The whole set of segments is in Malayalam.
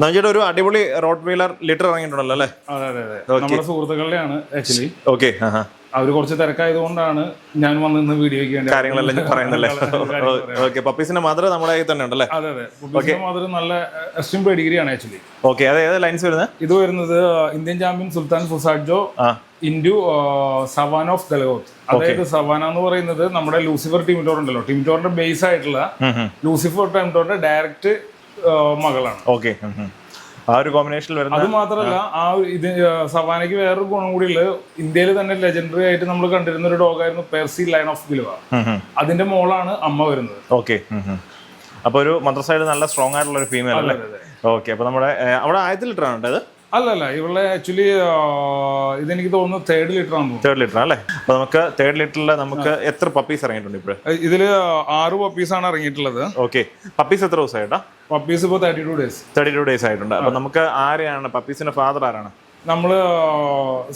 നവജയുടെ ഒരു അടിപൊളി റോഡ് വീലർ ലിറ്റർ ഇറങ്ങിയിട്ടുണ്ടല്ലോ അല്ലേ? അതെ അതെ അതെ. നമ്മുടെ സുഹൃത്തുക്കളുടെയാണ് ആക്ച്വലി ഓക്കെ അവർ കുറച്ച് തിരക്കായതുകൊണ്ടാണ് ഞാൻ വന്ന് ഇന്ന് വീഡിയോയ്ക്ക് വേണ്ടി കാര്യങ്ങളെല്ലാം ഞാൻ പറയുന്നല്ലേ? ഓക്കെ പപ്പീസിന്റെ മദർ നമ്മുടെ കയ്യിൽ തന്നെ ഉണ്ടല്ലേ? അതെ അതെ. പപ്പീസിന്റെ മദർ നല്ല എക്സ്ട്രീം ഡിഗ്രിയാണ് ആക്ച്വലി ഓക്കെ അത് ഏത് ലൈൻസ് വരുന്നത് ഇത് വരുന്നത് ഇന്ത്യൻ ചാമ്പ്യൻ സുൽത്താൻ ഫുസാഡ്ജോ ഇൻഡു സവാൻ ഓഫ് ഗലഗോത്ത് അതായത് സവാന എന്ന് പറയുന്നത് നമ്മുടെ ലൂസിഫർ ടീമിറ്റോർ ഉണ്ടല്ലോ ടീമിറ്റോറിന്റെ ബേസ് ആയിട്ടുള്ള ലൂസിഫർ ടീമിറ്റോറിന്റെ ഡയറക്റ്റ് മകളാണ്. ഓക്കെ. ആ ഒരു കോമ്പിനേഷനിൽ വരുന്നത് അത് മാത്രമല്ല ആ ഇത് സവാനയ്ക്ക് വേറൊരു ഗുണം കൂടിയുള്ളത് ഇന്ത്യയിൽ തന്നെ ലെജൻഡറി ആയിട്ട് നമ്മൾ കണ്ടിരുന്ന ഒരു ഡോഗായിരുന്നു പെർസി ലൈൻ ഓഫ് ഗിലുവ അതിന്റെ മോളാണ് അമ്മ വരുന്നത്. ഓക്കെ. അപ്പൊ ഒരു മദ്രസൈഡ് സൈഡ് നല്ല സ്ട്രോങ് ആയിട്ടുള്ള ഒരു ഫീമെയിൽ അല്ലേ? അതെ, അതെ. ഓക്കെ. അപ്പൊ നമ്മുടെ അവിടെ ആയിരത്തി ലിറ്റർ ആണ് ഇത് അല്ല ഇവിടെ ആക്ച്വലി ഇതെനിക്ക് തോന്നുന്നു തേർഡ് ലിറ്റർ ആണ് തേർഡ് ലിറ്റർ അല്ലേ അപ്പൊ നമുക്ക് തേർഡ് ലിറ്ററിൽ നമുക്ക് എത്ര പപ്പീസ് ഇറങ്ങിയിട്ടുണ്ട് ഇപ്പോഴും? ഇതിൽ ആറ് പപ്പീസ് ആണ് ഇറങ്ങിയിട്ടുള്ളത്. ഓക്കെ പപ്പീസ് എത്ര ദിവസമായിട്ടാ? പപ്പീസ് ഇപ്പോൾ thirty two days thirty two days ആയിട്ടുണ്ട്. അപ്പൊ നമുക്ക് ആരെയാണ് പപ്പീസിന്റെ ഫാദർ ആരാണ്? നമ്മൾ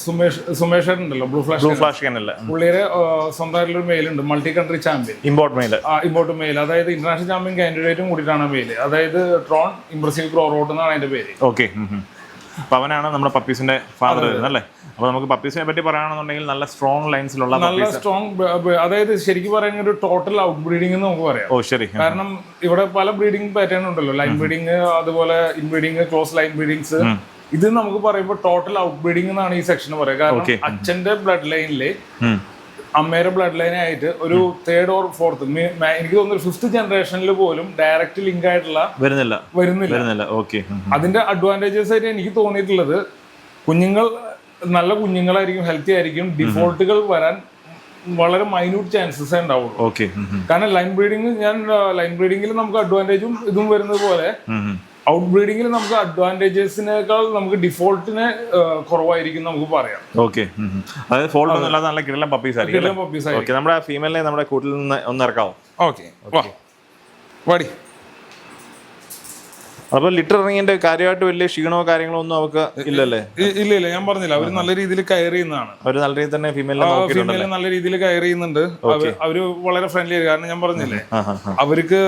സുമേഷ് സുമേഷ് ഉണ്ടല്ലോ ബ്ലൂ ഫ്ലാഷ് ബ്ലൂ ഫ്ലാഷ് പുള്ളിയുടെ സ്വന്തമായിട്ടുള്ള ഒരു മെയിൽ ഉണ്ട് multi country champion import male import male അതായത് ഇന്റർനാഷണൽ ചാമ്പ്യൻ കാൻഡിഡേറ്റും കൂടിയിട്ടാണ് മെയിൽ അതായത് ട്രോൺ ഇംപ്രസീവ് ക്രോ റോഡ് എന്നാണ് അതിന്റെ പേര്. ഓക്കെ അപ്പൊ അവനാണ് നമ്മുടെ പപ്പീസിന്റെ ഫാദർ വരുന്നത് അല്ലേ? അപ്പൊ നമുക്ക് പപ്പീസിനെ പറ്റി പറയുകയാണെന്നുണ്ടെങ്കിൽ നല്ല സ്ട്രോങ് ലൈൻസിലുള്ള നല്ല സ്ട്രോങ് അതായത് ശരിക്കും പറയുന്ന ഒരു ടോട്ടൽ ഔട്ട് ബ്രീഡിംഗ് എന്ന് നമുക്ക് പറയാം. ഓ ശരി. കാരണം ഇവിടെ പല ബ്രീഡിംഗ് പാറ്റേൺ ഉണ്ടല്ലോ. ലൈൻ ബ്രീഡിംഗ് അതുപോലെ ഇൻബ്രീഡിംഗ് ക്ലോസ് ലൈൻ ബ്രീഡിങ്സ് ഇത് നമുക്ക് പറയുമ്പോൾ ടോട്ടൽ ഔട്ട് ബ്രീഡിംഗ് എന്നാണ് ഈ സെക്ഷൻ പറയുക. കാരണം അച്ഛന്റെ ബ്ലഡ് ലൈനിൽ ഉം. അമ്മയുടെ ബ്ലഡ് ലൈൻ ആയിട്ട് ഒരു തേർഡ് ഓർ ഫോർത്ത് എനിക്ക് തോന്നുന്നു ഫിഫ്ത് ജനറേഷനിൽ പോലും ഡയറക്റ്റ് ലിങ്ക് ആയിട്ടുള്ള വരുന്നില്ല. വരുന്നില്ല. വരുന്നില്ല. ഓക്കെ അതിന്റെ അഡ്വാന്റേജസ് ആയിട്ട് എനിക്ക് തോന്നിയിട്ടുള്ളത് കുഞ്ഞുങ്ങൾ നല്ല കുഞ്ഞുങ്ങളായിരിക്കും ഹെൽത്തി ആയിരിക്കും. ഡിഫോൾട്ടുകൾ വരാൻ വളരെ മൈന്യൂട്ട് ചാൻസസ് ഉണ്ടാവുള്ളൂ. ഓക്കെ കാരണം ലൈൻ ബ്രീഡിംഗ് ഞാൻ ലൈൻ ബ്രീഡിംഗിൽ നമുക്ക് അഡ്വാന്റേജും ഇതും വരുന്നത് പോലെ ഔട്ട് ബ്രീഡിങ്ങിൽ നമുക്ക് അഡ്വാന്റേജസിനേക്കാൾ നമുക്ക് ഡിഫോൾട്ടിന് കുറവായിരിക്കും നമുക്ക് പറയാം. ഓക്കെ. അതായത് ഫോൾഡ് ഒന്നും ഇല്ലാതെ നല്ല കിടലം പപ്പീസ് ആയിരിക്കും. നമ്മുടെ ഫീമെയിലിനെ നമ്മുടെ കൂട്ടിൽ നിന്ന് ഒന്ന് ഇറക്കാവോ? ഓക്കെ. വാടി. അപ്പൊ ലിറ്റർ ഇറങ്ങിന്റെ കാര്യമായിട്ട് വലിയ ക്ഷീണമോ കാര്യങ്ങളോ ഒന്നും അവർക്ക് ഇല്ലല്ലേ? ഇല്ല ഇല്ല ഞാൻ പറഞ്ഞില്ല. അവർ നല്ല രീതിയിൽ കയർ ചെയ്യുന്നതാണ് അവർ നല്ല രീതിയിൽ തന്നെ ഫീമെയിൽ നല്ല രീതിയിൽ കയറിയുന്നുണ്ട് ചെയ്യുന്നുണ്ട് അവർ വളരെ ഫ്രണ്ട്ലി ആയിരുന്നു കാരണം ഞാൻ പറഞ്ഞില്ലേ. അവർക്ക്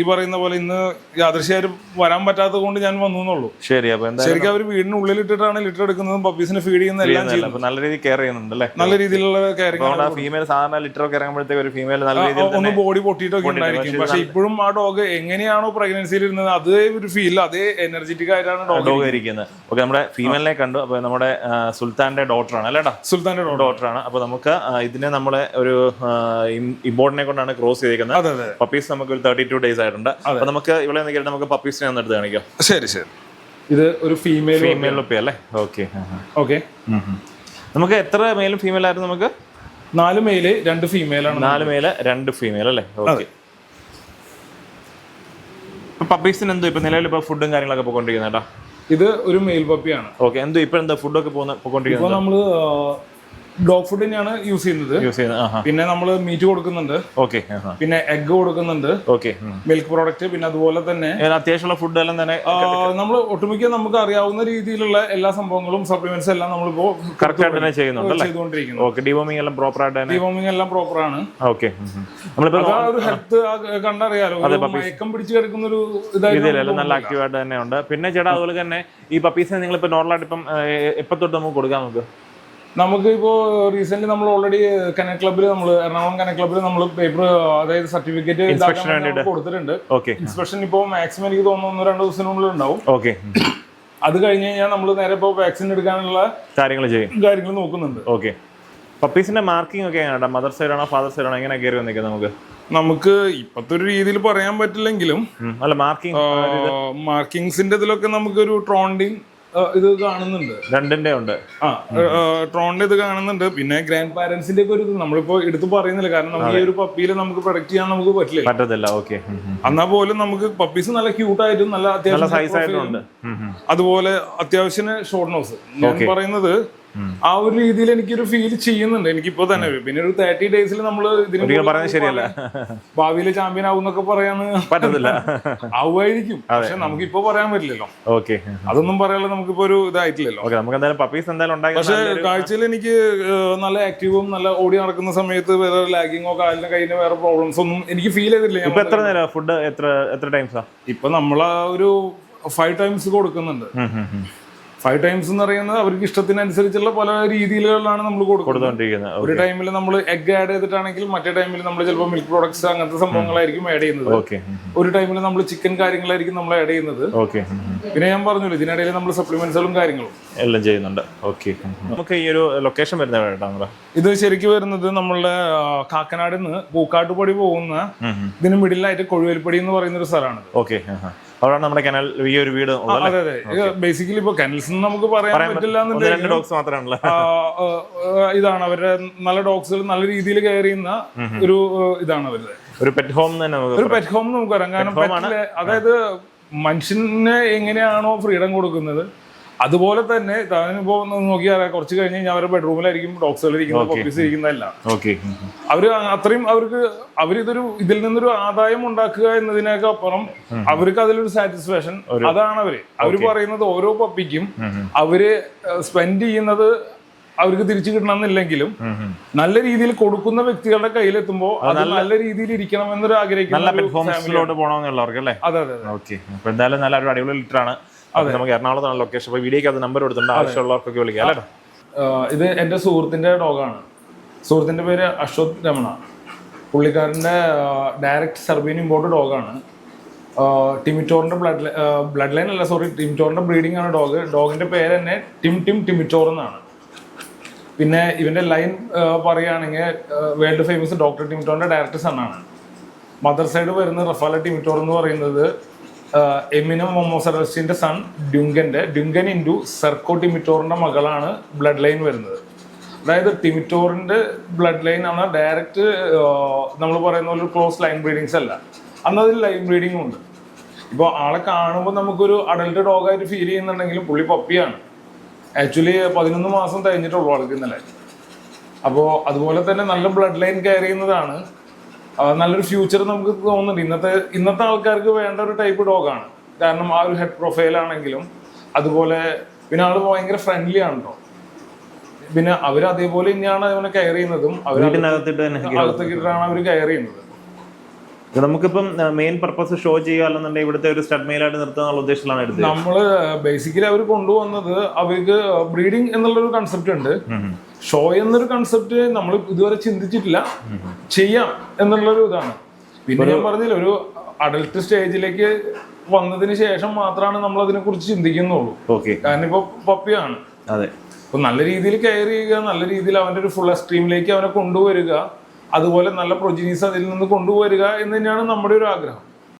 ഈ പറയുന്ന പോലെ ഇന്ന് യാദൃശ്യമായിട്ട് വരാൻ പറ്റാത്തത് കൊണ്ട് ഞാൻ വന്നു എന്നുള്ളൂ. ശരി അപ്പൊ ശരിക്കും അവർ വീടിനുള്ളിൽ ഇട്ടിട്ടാണ് ലിറ്റർ എടുക്കുന്നതും പപ്പീസിന് ഫീഡ് ചെയ്യുന്ന എല്ലാം ചെയ്യുന്നത്. നല്ല രീതിയിൽ കെയർ ചെയ്യുന്നുണ്ട് അല്ലേ നല്ല രീതിയിലുള്ള കെയറിംഗ് ഫീമെയിൽ സാധാരണ ലിറ്റർ ഒക്കെ ഇറങ്ങുമ്പോഴത്തേക്ക് ഒരു ഫീമെയിൽ നല്ല രീതിയിൽ ഒന്ന് ബോഡി പൊട്ടിയിട്ടൊക്കെ ഉണ്ടായിരിക്കും. പക്ഷെ ഇപ്പോഴും ആ ഡോഗ് എങ്ങനെയാണോ പ്രഗ്നൻസിയിൽ ഇരുന്നത് അതേ ഒരു ഫീൽ അതേ എനർജറ്റിക് ആയിട്ടാണ് ഡോഗ് ഇരിക്കുന്നത്. ഓക്കെ നമ്മുടെ ഫീമെയിലിനെ കണ്ടു. അപ്പൊ നമ്മുടെ ഡോക്ടർ ആണ് അല്ലേടാ സുൽത്താന്റെ ഡോക്ടർ ഡോട്ടർ ആണ്. അപ്പൊ നമുക്ക് ഇതിനെ നമ്മളെ ഒരു ഇമ്പോർട്ടിനെ കൊണ്ടാണ് ക്രോസ് ചെയ്തിരിക്കുന്നത് പപ്പീസ് നമുക്ക് ഒരു തേർട്ടി ടു ഡേയ്സ് ആയിട്ടുണ്ട് അപ്പൊ നമുക്ക് ഇവിടെ നിന്ന് നമുക്ക് പപ്പീസിനെ ഒന്ന് എടുത്ത് കാണിക്കാം. ശരി ശരി. ഇത് ഒരു ഫീമെയിൽ ഫീമെയിൽ ഒപ്പി അല്ലേ? ഓക്കെ ഓക്കെ നമുക്ക് എത്ര മെയിലും ഫീമെയിൽ ആയിരുന്നു നമുക്ക്? നാല് മെയിൽ രണ്ട് ഫീമെയിൽ ആണ്. നാല് മെയിൽ രണ്ട് ഫീമെയിൽ അല്ലേ? ഓക്കെ ഇപ്പൊ പപ്പീസിന് എന്തോ ഇപ്പൊ നിലവിൽ ഇപ്പൊ ഫുഡും കാര്യങ്ങളൊക്കെ പോയിക്കൊണ്ടിരിക്കുന്നേട്ടാ ഇത് ഒരു മെയിൽ പപ്പിയാണ് ഓക്കെ എന്തോ ഇപ്പൊ എന്താ ഫുഡൊക്കെ പോകുന്ന പോയിക്കൊണ്ടിരിക്കുന്നത് നമ്മൾ ഡോഗ് ഫുഡ് തന്നെയാണ് യൂസ് ചെയ്യുന്നത്. യൂസ് ചെയ്യുന്നത് പിന്നെ നമ്മൾ മീറ്റ് കൊടുക്കുന്നുണ്ട്. ഓക്കെ പിന്നെ എഗ് കൊടുക്കുന്നുണ്ട്. ഓക്കെ മിൽക്ക് പ്രോഡക്റ്റ് പിന്നെ അതുപോലെ തന്നെ അത്യാവശ്യമുള്ള ഫുഡ് എല്ലാം തന്നെ നമ്മൾ ഒട്ടുമിക്ക നമുക്ക് അറിയാവുന്ന രീതിയിലുള്ള എല്ലാ സംഭവങ്ങളും സപ്ലിമെന്റ്സ് എല്ലാം നമ്മളിപ്പോ കറക്റ്റ് ആയിട്ട് തന്നെ ചെയ്യുന്നുണ്ട് ഓക്കെ ഡിവോമിംഗ് എല്ലാം പ്രോപ്പർ ആയിട്ട് ഡിവോമിംഗ് എല്ലാം പ്രോപ്പർ ആണ്. ഓക്കെ നമ്മളിപ്പോ ഒരു ഹെൽത്ത് കണ്ടറിയാലോ? മയക്കം പിടിച്ച് കിടക്കുന്ന ഒരു ഇതായിട്ട് നല്ല ആക്റ്റീവ് ആയിട്ട് തന്നെ ഉണ്ട്. പിന്നെ ചേട്ടാ അതുപോലെ തന്നെ ഈ പപ്പീസിനെ നിങ്ങൾ ഇപ്പൊ നോർമലായിട്ട് ഇപ്പം എപ്പോ തൊട്ട് നമുക്ക് കൊടുക്കാം നമുക്ക് നമുക്ക് ഇപ്പോ റീസെന്റ് നമ്മൾ ഓൾറെഡി കനക് ക്ലബ്ബിൽ നമ്മൾ എറണാകുളം കനക് ക്ലബ്ബിൽ നമ്മൾ പേപ്പർ അതായത് സർട്ടിഫിക്കറ്റ് കൊടുത്തിട്ടുണ്ട്. ഇൻസ്പെക്ഷൻ ഇപ്പോൾ മാക്സിമം എനിക്ക് തോന്നുന്നു ഒന്ന് രണ്ട് ദിവസത്തിനുള്ളിൽ ഉണ്ടാവും. ഓക്കെ അത് കഴിഞ്ഞ് കഴിഞ്ഞാൽ നമ്മൾ നേരെ ഇപ്പോൾ വാക്സിൻ എടുക്കാനുള്ള കാര്യങ്ങൾ ചെയ്യും. കാര്യങ്ങൾ നോക്കുന്നുണ്ട്. ഓക്കെ പപ്പീസിന്റെ മാർക്കിംഗ് ഒക്കെ എങ്ങനെയാണ് മദർ സൈഡ് ആണോ ഫാദർ സൈഡ് ആണോ എങ്ങനെ കയറി വന്നിരിക്കുന്നത് നമുക്ക്? നമുക്ക് ഇപ്പത്തെ ഒരു രീതിയിൽ പറയാൻ പറ്റില്ലെങ്കിലും അല്ല മാർക്കിംഗ് മാർക്കിങ്സിന്റെ ഇതിലൊക്കെ നമുക്കൊരു ട്രോണ്ടിങ് ഇത് കാണുന്നുണ്ട്. രണ്ടിന്റെ ഉണ്ട്. ആ ട്രോണിന്റെ ഇത് കാണുന്നുണ്ട്. പിന്നെ ഗ്രാൻഡ് പാരന്റ്സിന്റെ ഒക്കെ ഒരു ഇത് നമ്മളിപ്പോ എടുത്ത് പറയുന്നില്ല. കാരണം നമുക്ക് ഈ ഒരു പപ്പിയിൽ നമുക്ക് പ്രൊഡക്റ്റ് ചെയ്യാൻ നമുക്ക് പറ്റില്ല. പറ്റത്തില്ല. ഓക്കെ എന്നാ പോലും നമുക്ക് പപ്പീസ് നല്ല ക്യൂട്ട് ആയിട്ടും നല്ല അത്യാവശ്യം. അതുപോലെ അത്യാവശ്യം ഷോർട്ട് നോസ് ഞാൻ പറയുന്നത് ആ ഒരു രീതിയിൽ എനിക്കൊരു ഫീൽ ചെയ്യുന്നുണ്ട്. എനിക്കിപ്പോ തന്നെ പിന്നെ ഒരു തേർട്ടി ഡേയ്സിൽ നമ്മൾ ഇതിന് ശരിയല്ല. ഭാവിയിൽ ചാമ്പ്യൻ ആവും എന്നൊക്കെ പറയാന്ന് പറ്റത്തില്ല. ആവുമായിരിക്കും. പക്ഷെ നമുക്കിപ്പോ പറയാൻ പറ്റില്ലല്ലോ. ഓക്കെ. അതൊന്നും പറയാനുള്ള നമുക്കിപ്പോ ഒരു ഇതായിട്ടില്ലല്ലോ. ഓക്കെ നമുക്ക് എന്തായാലും പപ്പീസ് എന്തായാലും പക്ഷെ കാഴ്ചയിൽ എനിക്ക് നല്ല ആക്റ്റീവും നല്ല ഓടി നടക്കുന്ന സമയത്ത് വേറെ ലാഗിങ്ങോ കാലിന് കയ്യിന് വേറെ പ്രോബ്ലംസ് ഒന്നും എനിക്ക് ഫീൽ ചെയ്തില്ല ഇപ്പൊ എത്ര നേരം? ഫുഡ് എത്ര എത്ര ടൈംസാ ഇപ്പൊ നമ്മളാ ഒരു ഫൈവ് ടൈംസ് കൊടുക്കുന്നുണ്ട്. ഫൈവ് ടൈംസ് എന്ന് പറയുന്നത് അവർക്ക് ഇഷ്ടത്തിനനുസരിച്ചുള്ള പല രീതിയിലുകളിലാണ് നമ്മൾ കൊടുക്കുന്നത്. ഒരു ടൈമിൽ നമ്മൾ എഗ് ആഡ് ചെയ്തിട്ടാണെങ്കിൽ മറ്റേ ടൈമിൽ നമ്മൾ ചിലപ്പോൾ മിൽക്ക് പ്രോഡക്ട്സ് അങ്ങനത്തെ സംഭവങ്ങളായിരിക്കും ആഡ് ചെയ്യുന്നത്. ഒരു ടൈമിൽ നമ്മൾ ചിക്കൻ കാര്യങ്ങളായിരിക്കും നമ്മൾ ആഡ് ചെയ്യുന്നത്. ഓക്കെ പിന്നെ ഞാൻ പറഞ്ഞല്ലോ ഇതിനിടയിൽ നമ്മൾ സപ്ലിമെന്റ്സുകളും കാര്യങ്ങളും. എല്ലാം ചെയ്യുന്നുണ്ട്. ഓക്കെ നമുക്ക് ഈ ഒരു ലൊക്കേഷൻ വരുന്നത് ഇത് ശരിക്കും വരുന്നത് നമ്മളുടെ കാക്കനാട് നിന്ന് പൂക്കാട്ടുപടി പോകുന്ന ഇതിന് മിഡിലായിട്ട് കൊഴുവേൽപ്പടി എന്ന് പറയുന്ന ഒരു സ്ഥലമാണ് ഓക്കെ അവിടെയാണ് നമ്മുടെ കനൽ ഈ ഒരു വീട് അതെ അതെ. ബേസിക്കലി ഇപ്പൊ കനൽസ് നമുക്ക് പറയാൻ പറ്റില്ല. രണ്ട് ഡോഗ്സ് മാത്രമാണല്ലേ ഇതാണ് അവരുടെ നല്ല ഡോഗ്സ് നല്ല രീതിയിൽ കെയർ ചെയ്യുന്ന ഒരു ഇതാണ് അവരുടെ. ഒരു പെറ്റ് ഹോം തന്നെ നമുക്ക് ഒരു പെറ്റ് ഹോം നമുക്ക് പറയാം. കാരണം അതായത് മനുഷ്യന് എങ്ങനെയാണോ ഫ്രീഡം കൊടുക്കുന്നത് അതുപോലെ തന്നെ താനിപ്പോ നോക്കിയാൽ കുറച്ച് കഴിഞ്ഞ് കഴിഞ്ഞാൽ അവരുടെ ബെഡ്റൂമിലായിരിക്കും ഡോഗ്സുകൾ ഇരിക്കുന്നത് പപ്പീസ് ഇരിക്കുന്നതെല്ലാം ഓക്കെ അവർ അത്രയും അവർക്ക് അവരിതൊരു ഇതിൽ നിന്നൊരു ആദായം ഉണ്ടാക്കുക എന്നതിനൊക്കെ അപ്പുറം അവർക്ക് അതിലൊരു സാറ്റിസ്ഫാക്ഷൻ അതാണ് അവർ. അവർ പറയുന്നത് ഓരോ പപ്പിക്കും അവർ സ്പെൻഡ് ചെയ്യുന്നത് അവർക്ക് തിരിച്ചു കിട്ടണമെന്നില്ലെങ്കിലും നല്ല രീതിയിൽ കൊടുക്കുന്ന വ്യക്തികളുടെ കയ്യിലെത്തുമ്പോൾ അത് നല്ല രീതിയിൽ ഇരിക്കണം എന്നൊരു ആഗ്രഹിക്കുന്ന അതെ അതെ എന്തായാലും നല്ല ഒരു അടിപൊളി ലിറ്റർ നമുക്ക് എറണാകുളത്താണ് ലൊക്കേഷൻ അപ്പൊ വീഡിയോക്ക് അത് നമ്പർ കൊടുത്തിട്ടുണ്ട്. ആവശ്യമുള്ളവർക്കൊക്കെ വിളിക്കാം അല്ലേ ഇത് എന്റെ സുഹൃത്തിന്റെ ഡോഗാണ്. സുഹൃത്തിന്റെ പേര് അശ്വത് രമണ. പുള്ളിക്കാരന്റെ ഡയറക്റ്റ് സർബീൻ ഇമ്പോർട്ട് ഡോഗാണ്. ടിമിറ്റോറിന്റെ ബ്ലഡ് ബ്ലഡ് ലൈൻ അല്ല സോറി ടിമിറ്റോറിന്റെ ബ്രീഡിംഗ് ആണ് ഡോഗ്. ഡോഗിന്റെ പേര് തന്നെ ടിം ടിം ടിമിറ്റോർ എന്നാണ്. പിന്നെ ഇവന്റെ ലൈൻ പറയുകയാണെങ്കിൽ വേൾഡ് ഫേമസ് ഡോക്ടർ ടിമിറ്റോറിന്റെ ഡയറക്ടർ സണ്ണാണ് മദർ സൈഡ് വരുന്ന റഫാല ടിമിറ്റോർ എന്ന് പറയുന്നത് എമിനം മൊമോസറസിന്റെ സൺ ഡ്യുങ്കന്റെ. ഡ്യുങ്കൻ ഇന്റു സെർക്കോ ടിമിറ്റോറിന്റെ മകളാണ് ബ്ലഡ് ലൈൻ വരുന്നത്. അതായത് ടിമിറ്റോറിന്റെ ബ്ലഡ് ലൈൻ ആണ് ഡയറക്റ്റ് നമ്മൾ പറയുന്ന പോലെ ക്ലോസ് ലൈൻ ബ്രീഡിങ്സ് അല്ല. അന്ന് അതിൽ ലൈൻ ബ്രീഡിംഗും ഉണ്ട്. ഇപ്പോൾ ആളെ കാണുമ്പോൾ നമുക്കൊരു അഡൽട്ട് ഡോഗായിട്ട് ഫീൽ ചെയ്യുന്നുണ്ടെങ്കിലും പുള്ളി പപ്പിയാണ് ആക്ച്വലി പതിനൊന്ന് മാസം കഴിഞ്ഞിട്ടുള്ളൂ ആൾക്ക് ഇന്നലെ. അപ്പോൾ അതുപോലെ തന്നെ നല്ല ബ്ലഡ് ലൈൻ ആ, നല്ലൊരു ഫ്യൂച്ചർ നമുക്ക് തോന്നുന്നുണ്ട്. ഇന്നത്തെ ഇന്നത്തെ ആൾക്കാർക്ക് വേണ്ട ഒരു ടൈപ്പ് ഡോഗാണ് കാരണം ആ ഒരു ഹെഡ് പ്രൊഫൈൽ ആണെങ്കിലും അതുപോലെ പിന്നെ ആൾ ഭയങ്കര ഫ്രണ്ട്ലി ആണ് കേട്ടോ പിന്നെ അവർ അതേപോലെ തന്നെയാണ് അവനെ കെയർ ചെയ്യുന്നതും. ഇട്ടിട്ടാണ് അവർ കെയർ ചെയ്യുന്നത്. നമുക്കിപ്പം മെയിൻ പർപ്പസ് ഷോ ചെയ്യാന്നുണ്ടെങ്കിൽ ഇവിടുത്തെ ഒരു സ്റ്റഡ് മെയിലായിട്ട് നിർത്തുക എന്നുള്ള ഉദ്ദേശത്തിലാണ് എടുത്തത്. നമ്മൾ ബേസിക്കലി അവർ കൊണ്ടുവന്നത് അവർക്ക് ബ്രീഡിംഗ് എന്നുള്ളൊരു കൺസെപ്റ്റ് ഉണ്ട്. ഷോ എന്നൊരു കൺസെപ്റ്റ് നമ്മൾ ഇതുവരെ ചിന്തിച്ചിട്ടില്ല. ചെയ്യാം എന്നുള്ളൊരു ഇതാണ്. പിന്നെ ഞാൻ പറഞ്ഞില്ല ഒരു അഡൽട്ട് സ്റ്റേജിലേക്ക് വന്നതിന് ശേഷം മാത്രമാണ് നമ്മൾ അതിനെ കുറിച്ച് ചിന്തിക്കുന്നുള്ളൂ. ഓക്കെ കാരണം ഇപ്പൊ പപ്പിയാണ്. അതെ. അപ്പൊ നല്ല രീതിയിൽ കെയർ ചെയ്യുക നല്ല രീതിയിൽ അവന്റെ ഒരു ഫുൾ എക്സ്ട്രീമിലേക്ക് അവനെ കൊണ്ടുവരിക അതുപോലെ നല്ല പ്രൊജിനീസ് അതിൽ നിന്ന് കൊണ്ടുവരിക എന്ന് തന്നെയാണ് നമ്മുടെ ഒരു ആഗ്രഹം.